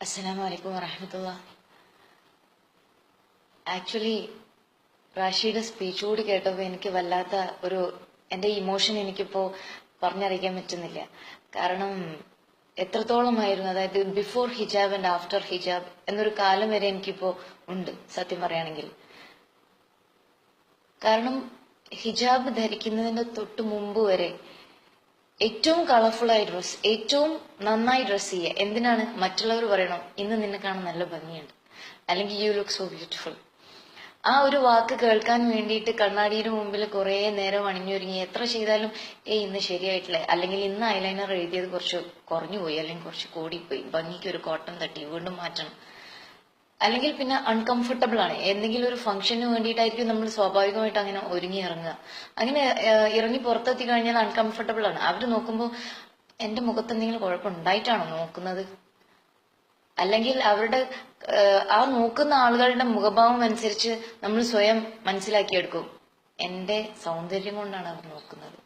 അസ്സലാമു അലൈക്കും വറഹമത്തുള്ള ആക്ച്വലി റാഷിയുടെ സ്പീച്ച് കൂടി കേട്ടപ്പോൾ എനിക്ക് വല്ലാത്ത ഒരു എന്റെ ഇമോഷൻ എനിക്കിപ്പോ പറഞ്ഞറിയിക്കാൻ പറ്റുന്നില്ല. കാരണം എത്രത്തോളമായിരുന്നു അതായത് before hijab and after hijab എന്നൊരു കാലം വരെ എനിക്കിപ്പോ ഉണ്ട് സത്യം പറയുകയാണെങ്കിൽ. കാരണം ഹിജാബ് ധരിക്കുന്നതിന്റെ തൊട്ട് മുമ്പ് വരെ ഏറ്റവും കളർഫുൾ ആയി ഡ്രസ് ഏറ്റവും നന്നായി ഡ്രസ് ചെയ്യുക. എന്തിനാണ് മറ്റുള്ളവർ പറയണം ഇന്ന് നിന്നെ കാണാൻ നല്ല ഭംഗിയുണ്ട്. അല്ലെങ്കിൽ യു ലുക്ക് സോ ബ്യൂട്ടിഫുൾ ആ ഒരു വാക്ക് കേൾക്കാൻ വേണ്ടിയിട്ട് കണ്ണാടിയുടെ മുമ്പിൽ കുറെ നേരം അണിഞ്ഞൊരുങ്ങി എത്ര ചെയ്താലും ഏയ് ഇന്ന് ശരിയായിട്ടില്ല. അല്ലെങ്കിൽ ഇന്ന് ഐലൈനർ എഴുതിയത് കുറച്ച് കുറഞ്ഞു പോയി അല്ലെങ്കിൽ കുറച്ച് കൂടിപ്പോയി. ഭംഗിക്ക് ഒരു കോട്ടൺ തട്ടി വീണ്ടും മാറ്റണം. അല്ലെങ്കിൽ പിന്നെ അൺകംഫർട്ടബിൾ ആണ്. എന്തെങ്കിലും ഒരു ഫംഗ്ഷന് വേണ്ടിയിട്ടായിരിക്കും നമ്മൾ സ്വാഭാവികമായിട്ട് അങ്ങനെ ഒരുങ്ങി ഇറങ്ങുക. അങ്ങനെ ഇറങ്ങി പുറത്തെത്തി കഴിഞ്ഞാൽ അൺകംഫർട്ടബിൾ ആണ്. അവർ നോക്കുമ്പോൾ എന്റെ മുഖത്ത് എന്തെങ്കിലും കുഴപ്പമുണ്ടായിട്ടാണോ നോക്കുന്നത്? അല്ലെങ്കിൽ അവരുടെ ആ നോക്കുന്ന ആളുകളുടെ മുഖഭാവം അനുസരിച്ച് നമ്മൾ സ്വയം മനസ്സിലാക്കിയെടുക്കും. എന്റെ സൗന്ദര്യം കൊണ്ടാണ് അവർ നോക്കുന്നത്.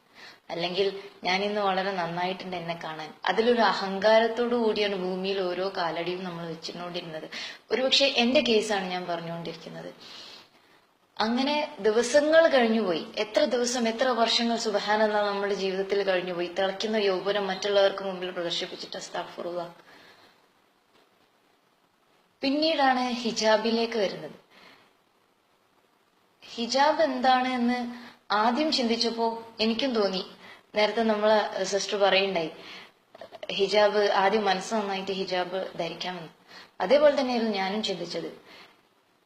അല്ലെങ്കിൽ ഞാൻ ഇന്ന് വളരെ നന്നായിട്ടുണ്ട് എന്നെ കാണാൻ. അതിലൊരു അഹങ്കാരത്തോടു കൂടിയാണ് ഭൂമിയിൽ ഓരോ കാലടിയും നമ്മൾ വെച്ചിട്ടുകൊണ്ടിരുന്നത് ഒരുപക്ഷെ എന്റെ കേസാണ് ഞാൻ പറഞ്ഞുകൊണ്ടിരിക്കുന്നത്. അങ്ങനെ ദിവസങ്ങൾ കഴിഞ്ഞുപോയി. എത്ര ദിവസം എത്ര വർഷങ്ങൾ സുബഹാനെന്ന നമ്മുടെ ജീവിതത്തിൽ കഴിഞ്ഞുപോയി. തിളയ്ക്കുന്ന യൗവനം മറ്റുള്ളവർക്ക് മുമ്പിൽ പ്രദർശിപ്പിച്ചിട്ട് അസ്താഫുറുക പിന്നീടാണ് ഹിജാബിലേക്ക് വരുന്നത്. ഹിജാബ് എന്താണ് എന്ന് ആദ്യം ചിന്തിച്ചപ്പോ എനിക്കും തോന്നി. നേരത്തെ നമ്മളെ സിസ്റ്റർ പറയുണ്ടായി ഹിജാബ് ആദ്യം മനസ്സ് നന്നായിട്ട് ഹിജാബ് ധരിക്കാമെന്ന്. അതേപോലെ തന്നെയായിരുന്നു ഞാനും ചിന്തിച്ചത്.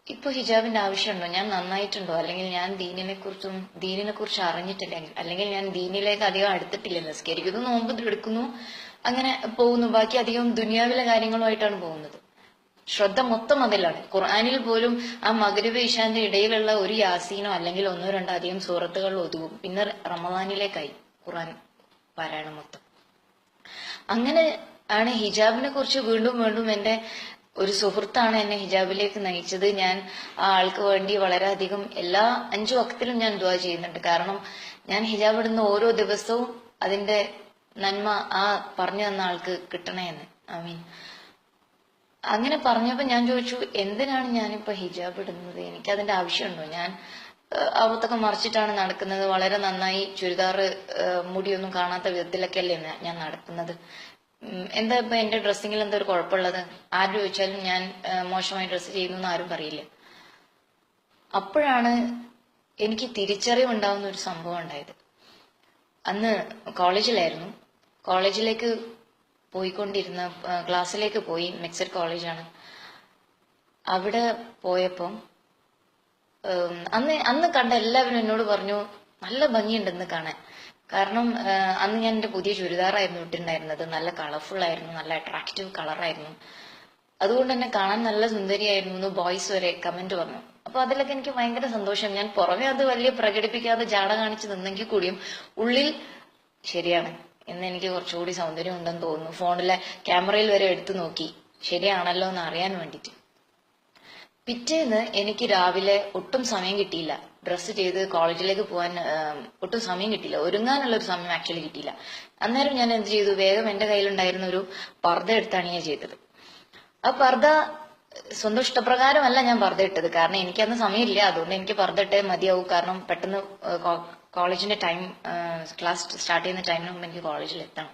ഇപ്പൊ ഹിജാബിന്റെ ആവശ്യമുണ്ടോ? ഞാൻ നന്നായിട്ടുണ്ടോ? അല്ലെങ്കിൽ ഞാൻ ദീനിനെ കുറിച്ചും ദീനിനെ കുറിച്ച് അറിഞ്ഞിട്ടില്ലെങ്കിൽ അല്ലെങ്കിൽ ഞാൻ ദീനിലേക്ക് അധികം അടുത്തിട്ടില്ല നിസ്കരിക്കുന്നു നോമ്പ് എടുക്കുന്നു അങ്ങനെ പോകുന്നു. ബാക്കി അധികം ദുനിയാവിലെ കാര്യങ്ങളുമായിട്ടാണ് പോകുന്നത്. ശ്രദ്ധ മൊത്തം അതിലാണ്. ഖുർആാനിൽ പോലും ആ മകരവ് ഇഷാന്റെ ഇടയിലുള്ള ഒരു യാസീനോ അല്ലെങ്കിൽ ഒന്നോ രണ്ടോ അധികം സൂറത്തുകൾ ഒതുങ്ങും. പിന്നെ റമദാനിലേക്കായി. ഖുർആൻ പാരായണം മൊത്തം. അങ്ങനെ ആണ് ഹിജാബിനെ കുറിച്ച് വീണ്ടും വീണ്ടും എന്റെ ഒരു സുഹൃത്താണ് എന്നെ ഹിജാബിലേക്ക് നയിച്ചത്. ഞാൻ ആ ആൾക്ക് വേണ്ടി വളരെയധികം എല്ലാ അഞ്ചു വക്തിലും ഞാൻ ദുവാ ചെയ്യുന്നുണ്ട്. കാരണം ഞാൻ ഹിജാബ് ഇടുന്ന ഓരോ ദിവസവും അതിന്റെ നന്മ ആ പറഞ്ഞു തന്ന ആൾക്ക് കിട്ടണേ എന്ന്. ഐ മീൻ അങ്ങനെ പറഞ്ഞപ്പോ ഞാൻ ചോദിച്ചു എന്തിനാണ് ഞാനിപ്പോ ഹിജാബ് ഇടുന്നത്? എനിക്ക് അതിന്റെ ആവശ്യമുണ്ടോ? ഞാൻ അവത്തൊക്കെ മറിച്ചിട്ടാണ് നടക്കുന്നത്. വളരെ നന്നായി ചുരിദാർ മുടിയൊന്നും കാണാത്ത വിധത്തിലൊക്കെ അല്ലേ ഞാൻ- നടക്കുന്നത് എന്താ ഇപ്പൊ എന്റെ ഡ്രസ്സിങ്ങിൽ എന്താ ഒരു കുഴപ്പമുള്ളത്? ആര് ചോദിച്ചാലും ഞാൻ മോശമായി ഡ്രസ്സ് ചെയ്യുന്നു എന്ന് ആരും പറയില്ല. അപ്പോഴാണ് എനിക്ക് തിരിച്ചറിവുണ്ടാവുന്ന ഒരു സംഭവം ഉണ്ടായത്. അന്ന് കോളേജിലായിരുന്നു. കോളേജിലേക്ക് പോയിക്കൊണ്ടിരുന്ന ക്ലാസ്സിലേക്ക് പോയി. മിക്സഡ് കോളേജാണ്. അവിടെ പോയപ്പം അന്ന് അന്ന് കണ്ട എല്ലാവരും എന്നോട് പറഞ്ഞു നല്ല ഭംഗിയുണ്ടെന്ന് കാണാൻ. കാരണം അന്ന് ഞാൻ എന്റെ പുതിയ ചുരിദാറായിരുന്നു ഇട്ടിട്ടുണ്ടായിരുന്നത്. നല്ല കളർഫുൾ ആയിരുന്നു നല്ല അട്രാക്റ്റീവ് കളറായിരുന്നു അതുകൊണ്ട് തന്നെ കാണാൻ നല്ല സുന്ദരിയായിരുന്നു എന്ന് ബോയ്സ് വരെ കമന്റ് വന്നു. അപ്പൊ അതിലൊക്കെ എനിക്ക് ഭയങ്കര സന്തോഷം. ഞാൻ പുറമെ അത് വലിയ പ്രകടിപ്പിക്കാതെ ജാട കാണിച്ചു നിന്നെങ്കിൽ കൂടിയും ഉള്ളിൽ ശരിയാണ്. ഇന്ന് എനിക്ക് കുറച്ചുകൂടി സൗന്ദര്യം ഉണ്ടെന്ന് തോന്നുന്നു. ഫോണിലെ ക്യാമറയിൽ വരെ എടുത്തു നോക്കി. ശരിയാണല്ലോ എന്ന് അറിയാൻ വേണ്ടിയിട്ട്. പിറ്റേന്ന് എനിക്ക് രാവിലെ ഒട്ടും സമയം കിട്ടിയില്ല. ഡ്രസ്സ് ചെയ്ത് കോളേജിലേക്ക് പോകാൻ ഒട്ടും സമയം കിട്ടിയില്ല. ഒരുങ്ങാനുള്ള ഒരു സമയം ആക്ച്വലി കിട്ടിയില്ല. അന്നേരം ഞാൻ എന്ത് ചെയ്തു? വേഗം എന്റെ കയ്യിലുണ്ടായിരുന്ന ഒരു പർദ്ദ എടുത്താണ് ഞാൻ ചെയ്തത്. ആ പർദ്ദ സ്വന്തം ഇഷ്ടപ്രകാരമല്ല ഞാൻ പർദ്ദ ഇട്ടത്. കാരണം എനിക്കന്ന് സമയമില്ല. അതുകൊണ്ട് എനിക്ക് പർദ്ദ ഇട്ടേ മതിയാവും. കാരണം പെട്ടെന്ന് കോളേജിന്റെ ടൈം ക്ലാസ് സ്റ്റാർട്ട് ചെയ്യുന്ന ടൈമിന് മുമ്പ് എനിക്ക് കോളേജിൽ എത്തണം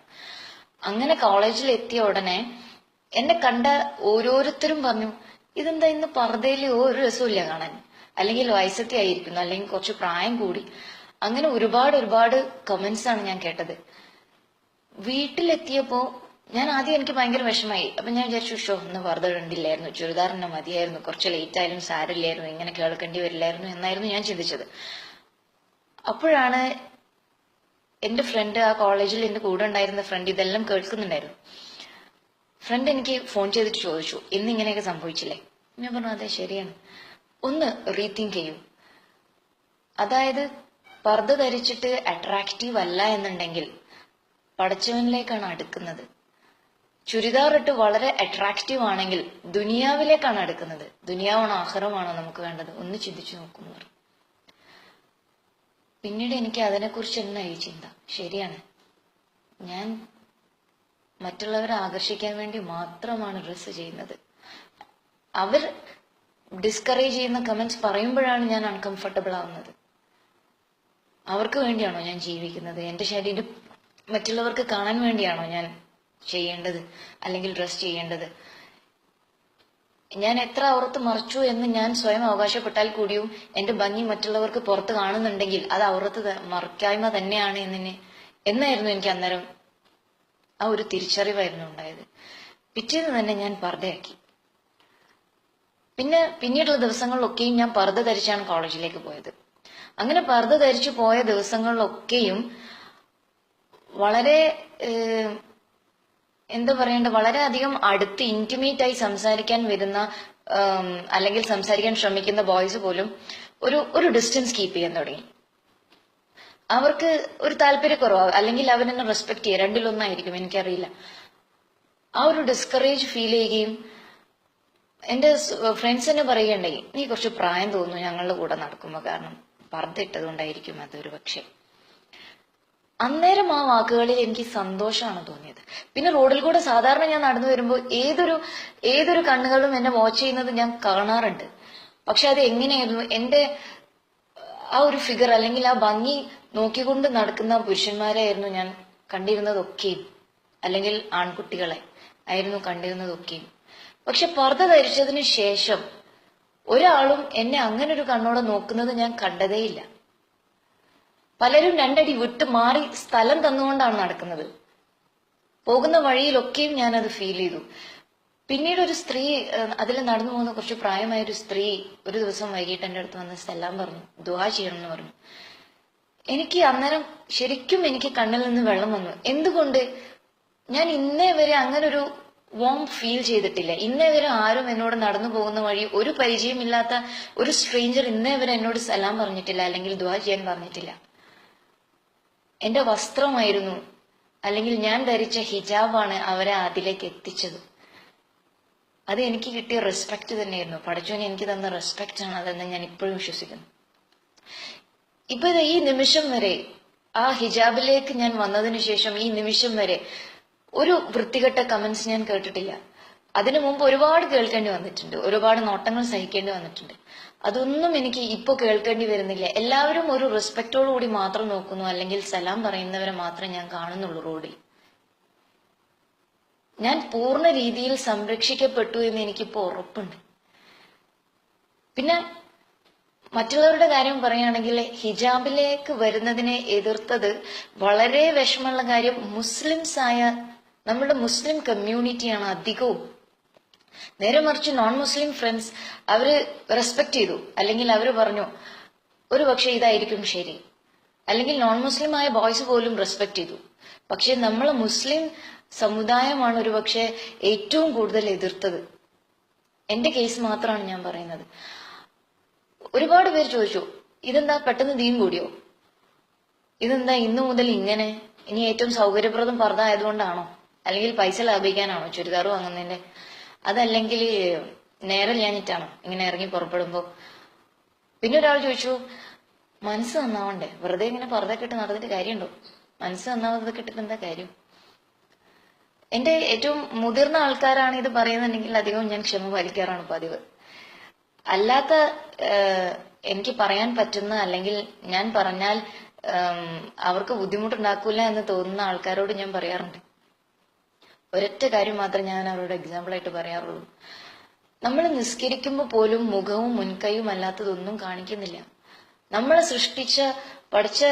അങ്ങനെ കോളേജിൽ എത്തിയ ഉടനെ എന്നെ കണ്ട ഓരോരുത്തരും പറഞ്ഞു ഇതെന്താ ഇന്ന് പർദ്ദയിൽ ഒരു രസമില്ല കാണാൻ? അല്ലെങ്കിൽ വയസ്സത്തെ ആയിരിക്കുന്നു അല്ലെങ്കിൽ കുറച്ച് പ്രായം കൂടി. അങ്ങനെ ഒരുപാട് ഒരുപാട് കമന്റ്സ് ആണ് ഞാൻ കേട്ടത്. വീട്ടിലെത്തിയപ്പോ ഞാൻ ആദ്യം എനിക്ക് ഭയങ്കര വിഷമായി അപ്പൊ ഞാൻ വിചാരിച്ചു ഷോ ഒന്ന് വെറുതെ ഇടണ്ടില്ലായിരുന്നു ചുരിദാർ തന്നെ മതിയായിരുന്നു. കുറച്ച് ലേറ്റ് ആയാലും സാരില്ലായിരുന്നു ഇങ്ങനെ കേൾക്കേണ്ടി വരില്ലായിരുന്നു എന്നായിരുന്നു ഞാൻ ചിന്തിച്ചത്. അപ്പോഴാണ് എന്റെ ഫ്രണ്ട് ആ കോളേജിൽ എന്റെ കൂടെ ഉണ്ടായിരുന്ന ഫ്രണ്ട് ഇതെല്ലാം കേൾക്കുന്നുണ്ടായിരുന്നു. ഫ്രണ്ട് എനിക്ക് ഫോൺ ചെയ്തിട്ട് ചോദിച്ചു ഇന്ന് ഇങ്ങനെയൊക്കെ സംഭവിച്ചില്ലേ? ഞാൻ പറഞ്ഞു അതെ ശരിയാണ്. ഒന്ന് റീതിങ്ക് ചെയ്യൂ. അതായത് പർദ്ദ ധരിച്ചിട്ട് അട്രാക്റ്റീവ് അല്ല എന്നുണ്ടെങ്കിൽ പടച്ചവനിലേക്കാണ് അടുക്കുന്നത്. ചുരിദാർ ഇട്ട് വളരെ അട്രാക്റ്റീവ് ആണെങ്കിൽ ദുനിയാവിലേക്കാണ് അടുക്കുന്നത്. ദുനിയാവാണോ ആഹാരമാണോ നമുക്ക് വേണ്ടത്? ഒന്ന് ചിന്തിച്ചു നോക്കുന്നു പിന്നീട് എനിക്ക് അതിനെക്കുറിച്ച് എന്നായി ചിന്ത? ശരിയാണ്. ഞാൻ മറ്റുള്ളവരെ ആകർഷിക്കാൻ വേണ്ടി മാത്രമാണ് ഡ്രസ്സ് ചെയ്യുന്നത്. അവർ ഡിസ്കറേജ് ചെയ്യുന്ന കമന്റ്സ് പറയുമ്പോഴാണ് ഞാൻ അൺകംഫർട്ടബിൾ ആവുന്നത്. അവർക്ക് വേണ്ടിയാണോ ഞാൻ ജീവിക്കുന്നത്? എന്റെ ശരീരം മറ്റുള്ളവർക്ക് കാണാൻ വേണ്ടിയാണോ ഞാൻ ചെയ്യേണ്ടത്? അല്ലെങ്കിൽ ഡ്രസ് ചെയ്യേണ്ടത്? ഞാൻ എത്ര അവർത്ത് മറിച്ചു എന്ന് ഞാൻ സ്വയം അവകാശപ്പെട്ടാൽ കൂടിയും എന്റെ ഭംഗി മറ്റുള്ളവർക്ക് പുറത്ത് കാണുന്നുണ്ടെങ്കിൽ അത് അവർത്ത് മറിക്കായ്മ തന്നെയാണ് എന്നിന് എന്നായിരുന്നു എനിക്ക് അന്നേരം ആ ഒരു തിരിച്ചറിവായിരുന്നു ഉണ്ടായത്. പിറ്റേന്ന് തന്നെ ഞാൻ പർദ്ദയാക്കി. പിന്നെ പിന്നീടുള്ള ദിവസങ്ങളിലൊക്കെയും ഞാൻ പർദ്ദ ധരിച്ചാണ് കോളേജിലേക്ക് പോയത്. അങ്ങനെ പർദ്ദ ധരിച്ചു പോയ ദിവസങ്ങളിലൊക്കെയും വളരെ എന്താ പറയണ്ട വളരെയധികം അടുത്ത് ഇന്റിമേറ്റ് ആയി സംസാരിക്കാൻ വരുന്ന അല്ലെങ്കിൽ സംസാരിക്കാൻ ശ്രമിക്കുന്ന ബോയ്സ് പോലും ഒരു ഒരു ഡിസ്റ്റൻസ് കീപ്പ് ചെയ്യാൻ തുടങ്ങി. അവർക്ക് ഒരു താല്പര്യക്കുറവ് അല്ലെങ്കിൽ അവരെന്നെ റെസ്പെക്ട് ചെയ്യുക. രണ്ടിലൊന്നായിരിക്കും എനിക്കറിയില്ല. ആ ഒരു ഡിസ്കറേജ് ഫീൽ ചെയ്യുകയും എന്റെ ഫ്രണ്ട്സിനെ പറയുകയുണ്ടായി നീ കുറച്ച് പ്രായം തോന്നുന്നു ഞങ്ങളുടെ കൂടെ നടക്കുമ്പോ കാരണം പറഞ്ഞിട്ടത് കൊണ്ടായിരിക്കും അതൊരു പക്ഷേ. അന്നേരം ആ വാക്കുകളിൽ എനിക്ക് സന്തോഷമാണ് തോന്നിയത്. പിന്നെ റോഡിൽ കൂടെ സാധാരണ ഞാൻ നടന്നു വരുമ്പോൾ ഏതൊരു ഏതൊരു കണ്ണുകളും എന്നെ വാച്ച് ചെയ്യുന്നത് ഞാൻ കാണാറുണ്ട്. പക്ഷെ അത് എങ്ങനെയായിരുന്നു? എന്റെ ആ ഒരു ഫിഗർ അല്ലെങ്കിൽ ആ ഭംഗി നോക്കിക്കൊണ്ട് നടക്കുന്ന പുരുഷന്മാരെയായിരുന്നു ഞാൻ കണ്ടിരുന്നതൊക്കെയും അല്ലെങ്കിൽ ആൺകുട്ടികളെ ആയിരുന്നു കണ്ടിരുന്നതൊക്കെയും. പക്ഷെ പർദ്ദ ധരിച്ചതിന് ശേഷം ഒരാളും എന്നെ അങ്ങനെ ഒരു കണ്ണോടെ നോക്കുന്നത് ഞാൻ കണ്ടതേയില്ല. പലരും രണ്ടടി വിട്ട് മാറി സ്ഥലം തന്നുകൊണ്ടാണ് നടക്കുന്നത്. പോകുന്ന വഴിയിലൊക്കെയും ഞാൻ അത് ഫീൽ ചെയ്തു. പിന്നീട് ഒരു സ്ത്രീ അതിൽ നടന്നു പോകുന്ന കുറച്ച് പ്രായമായ ഒരു സ്ത്രീ ഒരു ദിവസം വൈകിട്ട് എന്റെ അടുത്ത് വന്ന് സ്ഥലം പറഞ്ഞു ദുവാ ചെയ്യണം എന്ന് പറഞ്ഞു. എനിക്ക് അന്നേരം ശരിക്കും എനിക്ക് കണ്ണിൽ നിന്ന് വെള്ളം വന്നു. എന്തുകൊണ്ട്? ഞാൻ ഇന്നേ വരെ അങ്ങനൊരു വോം ഫീൽ ചെയ്തിട്ടില്ല. ഇന്നേ വരെ ആരും എന്നോട് നടന്നു പോകുന്ന വഴി ഒരു പരിചയമില്ലാത്ത ഒരു സ്ട്രേഞ്ചർ ഇന്നേ വരെ എന്നോട് സലാം പറഞ്ഞിട്ടില്ല അല്ലെങ്കിൽ ദ്വാ ചെയ്യാൻ പറഞ്ഞിട്ടില്ല. എന്റെ വസ്ത്രമായിരുന്നു. അല്ലെങ്കിൽ ഞാൻ ധരിച്ച ഹിജാബാണ് അവരെ അതിലേക്ക് എത്തിച്ചത്. അത് എനിക്ക് കിട്ടിയ റെസ്പെക്ട് തന്നെയായിരുന്നു. പഠിച്ചോന് എനിക്ക് തന്ന റെസ്പെക്ട് ആണ് അതെന്ന് ഞാൻ ഇപ്പോഴും വിശ്വസിക്കുന്നു. ഇപ്പൊ ഈ നിമിഷം വരെ ആ ഹിജാബിലേക്ക് ഞാൻ വന്നതിന് ശേഷം ഈ നിമിഷം വരെ ഒരു വൃത്തികെട്ട കമന്റ്സ് ഞാൻ കേട്ടിട്ടില്ല. അതിനു മുമ്പ് ഒരുപാട് കേൾക്കേണ്ടി വന്നിട്ടുണ്ട്. ഒരുപാട് നോട്ടങ്ങൾ സഹിക്കേണ്ടി വന്നിട്ടുണ്ട്. അതൊന്നും എനിക്ക് ഇപ്പോൾ കേൾക്കേണ്ടി വരുന്നില്ല. എല്ലാവരും ഒരു റെസ്പെക്റ്റോടു കൂടി മാത്രം നോക്കുന്നു. അല്ലെങ്കിൽ സലാം പറയുന്നവരെ മാത്രമേ ഞാൻ കാണുന്നുള്ളൂ റോഡിൽ. ഞാൻ പൂർണ രീതിയിൽ സംരക്ഷിക്കപ്പെട്ടു എന്ന് എനിക്കിപ്പോ ഉറപ്പുണ്ട്. പിന്നെ മറ്റുള്ളവരുടെ കാര്യം പറയുകയാണെങ്കിൽ ഹിജാബിലേക്ക് വരുന്നതിനെ എതിർത്തത് വളരെ വിഷമമുള്ള കാര്യം മുസ്ലിംസ് ആയ നമ്മുടെ മുസ്ലിം കമ്മ്യൂണിറ്റിയാണ് അധികവും. നേരെ മറിച്ച് നോൺ മുസ്ലിം ഫ്രണ്ട്സ് അവർ റെസ്പെക്ട് ചെയ്തു. അല്ലെങ്കിൽ അവർ പറഞ്ഞു ഒരു പക്ഷെ ഇതായിരിക്കും ശരി. അല്ലെങ്കിൽ നോൺ മുസ്ലിം ആയ ബോയ്സ് പോലും റെസ്പെക്ട് ചെയ്തു. പക്ഷെ നമ്മൾ മുസ്ലിം സമുദായമാണ് ഒരു പക്ഷെ ഏറ്റവും കൂടുതൽ എതിർത്തത്. എന്റെ കേസ് മാത്രമാണ് ഞാൻ പറയുന്നത്. ഒരുപാട് പേര് ചോദിച്ചു ഇതെന്താ പെട്ടെന്ന് ദീൻ കൂടിയോ? ഇതെന്താ ഇന്നു മുതൽ ഇങ്ങനെ? ഇനി ഏറ്റവും സൗകര്യപ്രദം പർദ്ദ ആയതുകൊണ്ടാണോ? അല്ലെങ്കിൽ പൈസ ലാഭിക്കാനാണോ ചുരിദാർ വാങ്ങുന്നതിന്റെ? അതല്ലെങ്കിൽ നേരെ ഞാനിട്ടാണോ ഇങ്ങനെ ഇറങ്ങി പുറപ്പെടുമ്പോ? പിന്നെ ഒരാൾ ചോദിച്ചു മനസ്സ് നന്നാവണ്ടേ? വെറുതെ ഇങ്ങനെ പർദ്ദ കിട്ടി നടന്നിട്ട് കാര്യമുണ്ടോ? മനസ്സ് നന്നാവാതെ കെട്ടിട്ട് എന്താ കാര്യം? എന്റെ ഏറ്റവും മുതിർന്ന ആൾക്കാരാണ് ഇത് പറയുന്നുണ്ടെങ്കിൽ അധികവും ഞാൻ ക്ഷമ പാലിക്കാറാണ് പതിവ്. അല്ലാത്ത എനിക്ക് പറയാൻ പറ്റുന്ന അല്ലെങ്കിൽ ഞാൻ പറഞ്ഞാൽ അവർക്ക് ബുദ്ധിമുട്ടുണ്ടാക്കൂല എന്ന് തോന്നുന്ന ആൾക്കാരോട് ഞാൻ പറയാറുണ്ട്. ഒരൊറ്റ കാര്യം മാത്രം ഞാൻ അവരോട് എക്സാമ്പിൾ ആയിട്ട് പറയാറുള്ളൂ. നമ്മൾ നിസ്കരിക്കുമ്പോൾ പോലും മുഖവും മുൻകൈയും അല്ലാത്തതൊന്നും കാണിക്കുന്നില്ല. നമ്മളെ സൃഷ്ടിച്ച പഠിച്ച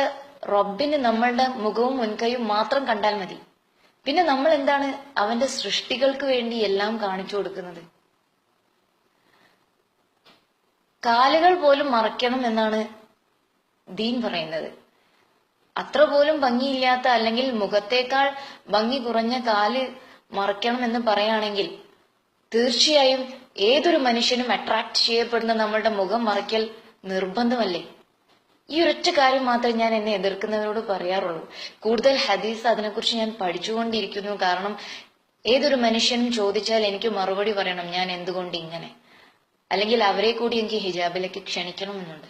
റബ്ബിന് നമ്മളുടെ മുഖവും മുൻകൈയും മാത്രം കണ്ടാൽ മതി. പിന്നെ നമ്മൾ എന്താണ് അവന്റെ സൃഷ്ടികൾക്ക് വേണ്ടി എല്ലാം കാണിച്ചു കൊടുക്കുന്നത്? കാലുകൾ പോലും മറയ്ക്കണം എന്നാണ് ദീൻ പറയുന്നത്. അത്ര പോലും ഭംഗിയില്ലാത്ത അല്ലെങ്കിൽ മുഖത്തേക്കാൾ ഭംഗി കുറഞ്ഞ കാൽ മറയ്ക്കണം എന്ന് പറയുകയാണെങ്കിൽ തീർച്ചയായും ഏതൊരു മനുഷ്യനും അട്രാക്ട് ചെയ്യപ്പെടുന്ന നമ്മളുടെ മുഖം മറയ്ക്കൽ നിർബന്ധമല്ലേ? ഈ ഒരൊറ്റ കാര്യം മാത്രമേ ഞാൻ എന്നെ എതിർക്കുന്നവരോട് പറയാറുള്ളൂ. കൂടുതൽ ഹദീസ് അതിനെക്കുറിച്ച് ഞാൻ പഠിച്ചുകൊണ്ടിരിക്കുന്നു. കാരണം ഏതൊരു മനുഷ്യനും ചോദിച്ചാൽ എനിക്ക് മറുപടി പറയണം ഞാൻ എന്തുകൊണ്ട് ഇങ്ങനെ? അല്ലെങ്കിൽ അവരെ കൂടി എനിക്ക് ഹിജാബിലേക്ക് ക്ഷണിക്കണമെന്നുണ്ട്.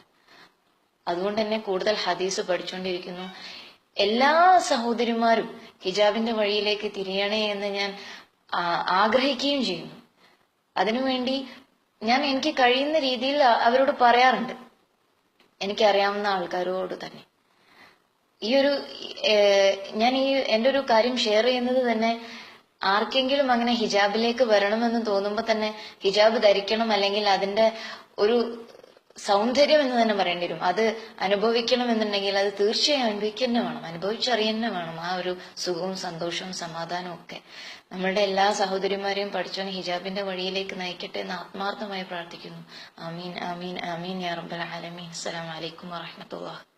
അതുകൊണ്ട് തന്നെ കൂടുതൽ ഹദീസ് പഠിച്ചുകൊണ്ടിരിക്കുന്നു. എല്ലാ സഹോദരിമാരും ഹിജാബിന്റെ വഴിയിലേക്ക് തിരിയണേ എന്ന് ഞാൻ ആഗ്രഹിക്കുകയും ചെയ്യുന്നു. അതിനുവേണ്ടി ഞാൻ എനിക്ക് കഴിയുന്ന രീതിയിൽ അവരോട് പറയാറുണ്ട്. എനിക്കറിയാവുന്ന ആൾക്കാരോട് തന്നെ. ഈ ഒരു ഞാൻ ഈ എന്റെ ഒരു കാര്യം ഷെയർ ചെയ്യുന്നത് തന്നെ ആർക്കെങ്കിലും അങ്ങനെ ഹിജാബിലേക്ക് വരണമെന്ന് തോന്നുമ്പോൾ തന്നെ ഹിജാബ് ധരിക്കണം അല്ലെങ്കിൽ അതിന്റെ ഒരു സൗന്ദര്യം എന്ന് തന്നെ പറയേണ്ടി വരും. അത് അനുഭവിക്കണം എന്നുണ്ടെങ്കിൽ അത് തീർച്ചയായും അനുഭവിക്കുക വേണം. അനുഭവിച്ചറിയന്നെ വേണം ആ ഒരു സുഖവും സന്തോഷവും സമാധാനവും ഒക്കെ. നമ്മളുടെ എല്ലാ സഹോദരിമാരെയും പഠിച്ചവൻ ഹിജാബിന്റെ വഴിയിലേക്ക് നയിക്കട്ടെ എന്ന് ആത്മാർത്ഥമായി പ്രാർത്ഥിക്കുന്നു. അമീൻ അമീൻ അമീൻ യാ റബ്ബൽ ആലമീൻ. അസ്സലാമു അലൈക്കും വറഹ്മത്തുള്ളാഹി